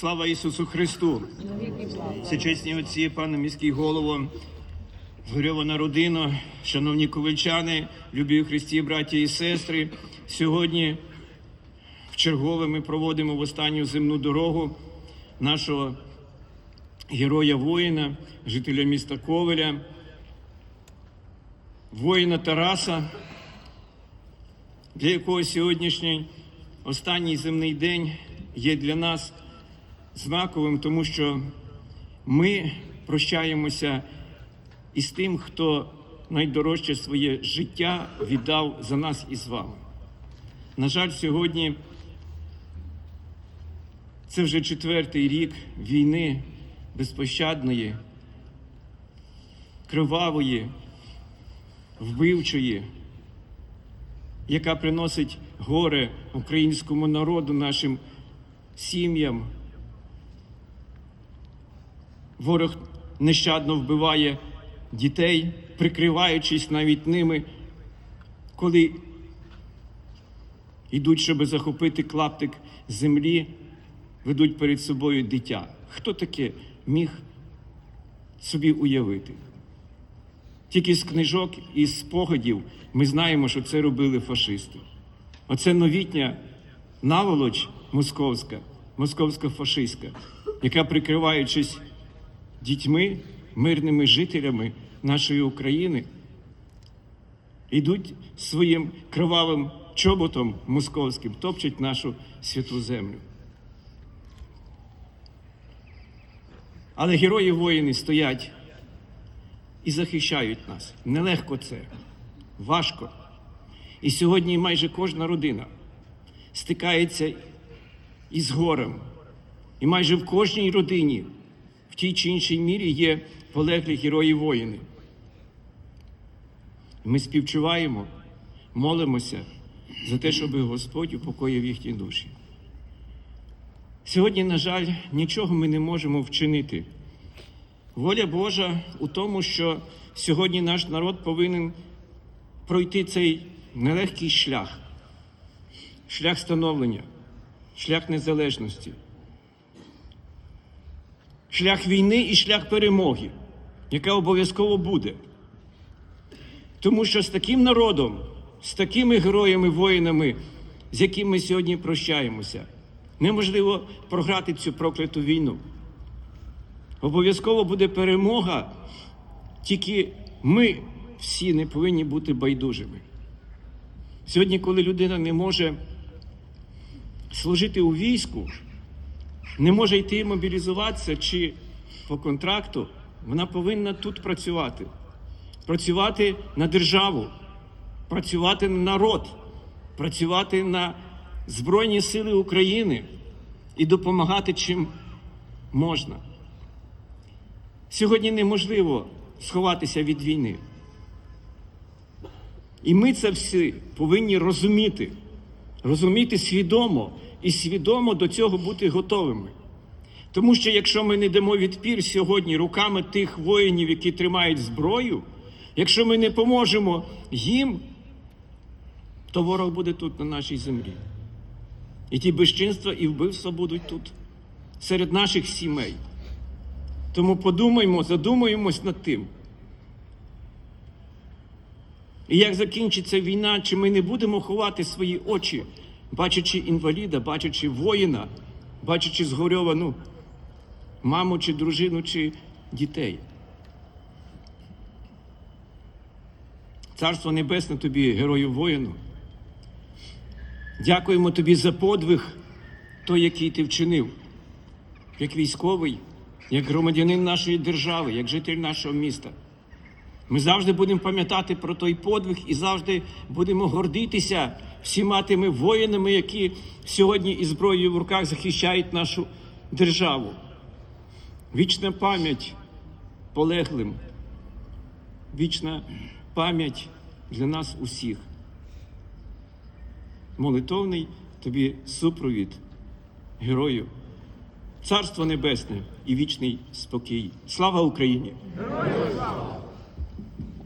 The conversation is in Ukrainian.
Слава Ісусу Христу! Всечесні отці, пане міський голово, згорьована родина, шановні ковальчани, любі Христі, браті і сестри. Сьогодні в чергове ми проводимо в останню земну дорогу нашого героя воїна, жителя міста Ковеля, воїна Тараса, для якого сьогоднішній останній земний день є для нас знаковим, тому що ми прощаємося із тим, хто найдорожче своє життя віддав за нас і з вами. На жаль, сьогодні це вже четвертий рік війни безпощадної, кривавої, вбивчої, яка приносить горе українському народу, нашим сім'ям. Ворог нещадно вбиває дітей, прикриваючись навіть ними, коли йдуть, щоб захопити клаптик землі, ведуть перед собою дитя. Хто таке міг собі уявити? Тільки з книжок і з спогадів ми знаємо, що це робили фашисти. Оце новітня наволоч московська, московська фашистська, яка, прикриваючись дітьми, мирними жителями нашої України, йдуть своїм кривавим чоботом московським, топчуть нашу святу землю. Але герої воїни стоять і захищають нас. Нелегко це, важко. І сьогодні майже кожна родина стикається із горем. І майже в кожній родині в тій чи іншій мірі є полеглі герої воїни. Ми співчуваємо, молимося за те, щоб Господь упокоїв їхні душі. Сьогодні, на жаль, нічого ми не можемо вчинити. Воля Божа у тому, що сьогодні наш народ повинен пройти цей нелегкий шлях, шлях становлення, шлях незалежності, шлях війни і шлях перемоги, яка обов'язково буде. Тому що з таким народом, з такими героями, воїнами, з якими ми сьогодні прощаємося, неможливо програти цю прокляту війну. Обов'язково буде перемога, тільки ми всі не повинні бути байдужими. Сьогодні, коли людина не може служити у війську, не може йти мобілізуватися чи по контракту, вона повинна тут працювати, працювати на державу, працювати на народ, працювати на Збройні Сили України. І допомагати чим можна. Сьогодні неможливо сховатися від війни. І ми це всі повинні розуміти, розуміти свідомо і свідомо до цього бути готовими. Тому що якщо ми не дамо відпір сьогодні руками тих воїнів, які тримають зброю, якщо ми не поможемо їм, то ворог буде тут, на нашій землі. І ті безчинства і вбивства будуть тут, серед наших сімей. Тому подумаймо, задумаємось над тим. І як закінчиться війна, чи ми не будемо ховати свої очі, бачачи інваліда, бачачи воїна, бачачи згорьовану маму чи дружину, чи дітей. Царство Небесне тобі, герою воїну. Дякуємо тобі за подвиг, той, який ти вчинив, як військовий, як громадянин нашої держави, як житель нашого міста. Ми завжди будемо пам'ятати про той подвиг і завжди будемо гордитися всіма тими воїнами, які сьогодні із зброєю в руках захищають нашу державу. Вічна пам'ять полеглим, вічна пам'ять для нас усіх. Молитовний тобі супровід, герою, царство небесне і вічний спокій. Слава Україні! Героям слава!